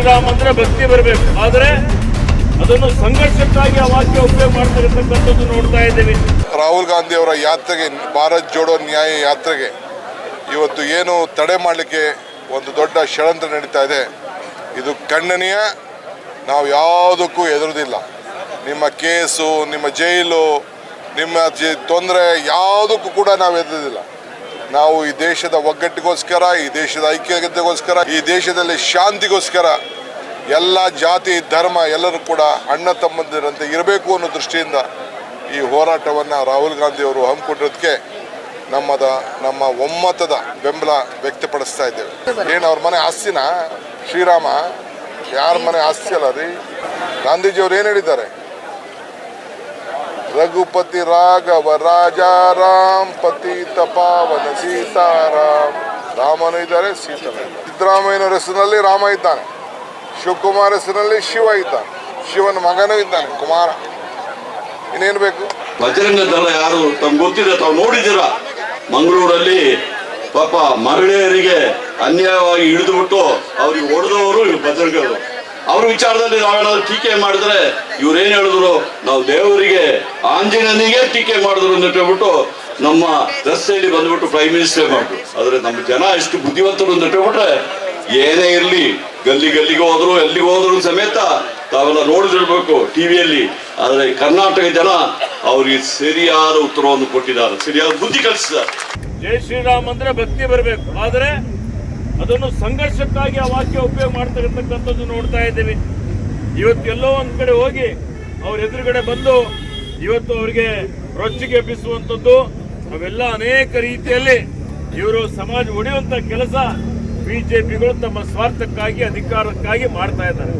ಶ್ರೀರಾಮ್ ಅಂದ್ರೆ ಭಕ್ತಿ ಬರಬೇಕು. ಆದರೆ ಅದನ್ನು ಸಂಘರ್ಷಕ್ಕಾಗಿ ಆ ವಾಕ್ಯ ಉಪಯೋಗ ಮಾಡ್ತಿರತಕ್ಕಂಥದ್ದು ನೋಡ್ತಾ ಇದ್ದೀವಿ. ರಾಹುಲ್ ಗಾಂಧಿ ಅವರ ಯಾತ್ರೆಗೆ, ಭಾರತ್ ಜೋಡೋ ನ್ಯಾಯ ಯಾತ್ರೆಗೆ ಇವತ್ತು ಏನು ತಡೆ ಮಾಡಲಿಕ್ಕೆ ಒಂದು ದೊಡ್ಡ ಷಡಂತ್ರ ನಡೀತಾ ಇದೆ. ಇದು ಖಂಡನೀಯ. ನಾವು ಯಾವುದಕ್ಕೂ ಎದುರುದಿಲ್ಲ ನಿಮ್ಮ ಕೇಸು, ನಿಮ್ಮ ಜೈಲು, ನಿಮ್ಮ ತೊಂದರೆ ಯಾವುದಕ್ಕೂ ಕೂಡ ನಾವು ಎದುರುದಿಲ್ಲ ನಾವು ಈ ದೇಶದ ಒಗ್ಗಟ್ಟಿಗೋಸ್ಕರ, ಈ ದೇಶದ ಐಕ್ಯತೆಗೋಸ್ಕರ, ಈ ದೇಶದಲ್ಲಿ ಶಾಂತಿಗೋಸ್ಕರ ಎಲ್ಲ ಜಾತಿ, ಧರ್ಮ ಎಲ್ಲರೂ ಕೂಡ ಅಣ್ಣ ತಮ್ಮಂದಿರಂತೆ ಇರಬೇಕು ಅನ್ನೋ ದೃಷ್ಟಿಯಿಂದ ಈ ಹೋರಾಟವನ್ನು ರಾಹುಲ್ ಗಾಂಧಿ ಅವರು ಹಮ್ಮಿಕೊಂಡಿರೋದಕ್ಕೆ ನಮ್ಮದ, ನಮ್ಮ ಒಮ್ಮತದ ಬೆಂಬಲ ವ್ಯಕ್ತಪಡಿಸ್ತಾ ಇದ್ದೇವೆ. ಏನು ಅವ್ರ ಮನೆ ಆಸ್ತಿನ? ಶ್ರೀರಾಮ? ಯಾರ ಮನೆ ಆಸ್ತಿ ಅಲ್ಲ ರೀ? ಗಾಂಧೀಜಿಯವರು ಏನು ಹೇಳಿದ್ದಾರೆ? ರಘುಪತಿ ರಾಘವ ರಾಜಾರಾಮ್ ಪತಿ ಪಾವನ ಸೀತಾರಾಮ್. ರಾಮನು ಇದ್ದಾರೆ, ಸೀತನ ಸಿದ್ದರಾಮಯ್ಯನವರ ಹೆಸರಿನಲ್ಲಿ ರಾಮ ಇದ್ದಾನೆ. ಶಿವಕುಮಾರ ಹೆಸರಿನಲ್ಲಿ ಶಿವ ಇದ್ದಾನೆ. ಶಿವನ ಮಗನೂ ಇದ್ದಾನೆ, ಕುಮಾರ. ಇನ್ನೇನು ಬೇಕು? ಬಜರಂಗ ದಳ ಯಾರು ತಮ್ಗೆ ಗೊತ್ತಿದೆ, ತಾವು ನೋಡಿದ್ದೀರಾ? ಮಂಗಳೂರಲ್ಲಿ ಪಾಪ ಮಹಿಳೆಯರಿಗೆ ಅನ್ಯಾಯವಾಗಿ ಹಿಡಿದುಬಿಟ್ಟು ಅವ್ರಿಗೆ ಹೊಡೆದವರು ಬಜರಂಗ ಅವ್ರ ವಿಚಾರದಲ್ಲಿ ನಾವೇನಾದ್ರು ಟೀಕೆ ಮಾಡಿದ್ರೆ ಇವ್ರೇನ್ ಹೇಳಿದ್ರು? ನಾವು ದೇವರಿಗೆ, ಆಂಜನೇಯನಿಗೆ ಟೀಕೆ ಮಾಡಿದ್ರು ಅಂತ ಹೇಳ್ಬಿಟ್ಟು ನಮ್ಮ ರಸ್ತೆಯಲ್ಲಿ ಬಂದ್ಬಿಟ್ಟು ಪ್ರೈಮ್ ಮಿನಿಸ್ಟರ್ ಮಾಡಿದ್ರು ಆದ್ರೆ ನಮ್ಮ ಜನ ಎಷ್ಟು ಬುದ್ಧಿವಂತರು ಅಂತ ಹೇಳ್ಬಿಟ್ರೆ ಏನೇ ಇರ್ಲಿ, ಗಲ್ಲಿ ಗಲ್ಲಿಗೆ ಹೋದ್ರು, ಎಲ್ಲಿಗೆ ಹೋದ್ರು ಸಮೇತ ತಾವೆಲ್ಲ ನೋಡಿದಿರ್ಬೇಕು ಟಿವಿಯಲ್ಲಿ ಆದ್ರೆ ಕರ್ನಾಟಕ ಜನ ಅವ್ರಿಗೆ ಸರಿಯಾದ ಉತ್ತರವನ್ನು ಕೊಟ್ಟಿದ್ದಾರೆ, ಸರಿಯಾದ ಬುದ್ಧಿ ಕಲಿಸಿದ್ದಾರೆ. ಜೈ ಶ್ರೀರಾಮ್ ಅಂದ್ರೆ ಭಕ್ತಿ ಬರಬೇಕು. ಆದರೆ ಅದನ್ನು ಸಂಘರ್ಷಕ್ಕಾಗಿ ಆ ವಾಕ್ಯ ಉಪಯೋಗ ಮಾಡ್ತಕ್ಕಂಥದ್ದು ನೋಡ್ತಾ ಇದ್ದೀವಿ. ಇವತ್ತು ಎಲ್ಲೋ ಒಂದ್ ಕಡೆ ಹೋಗಿ ಅವ್ರ ಎದುರುಗಡೆ ಬಂದು ಇವತ್ತು ಅವರಿಗೆ ರೊಚ್ಚಿಗೆ ಎಬ್ಬಿಸುವಂಥದ್ದು ಅವೆಲ್ಲ ಅನೇಕ ರೀತಿಯಲ್ಲಿ ಇವರು ಸಮಾಜ ಒಡೆಯುವಂತ ಕೆಲಸ ಬಿಜೆಪಿಗಳು ತಮ್ಮ ಸ್ವಾರ್ಥಕ್ಕಾಗಿ, ಅಧಿಕಾರಕ್ಕಾಗಿ ಮಾಡ್ತಾ ಇದ್ದಾರೆ.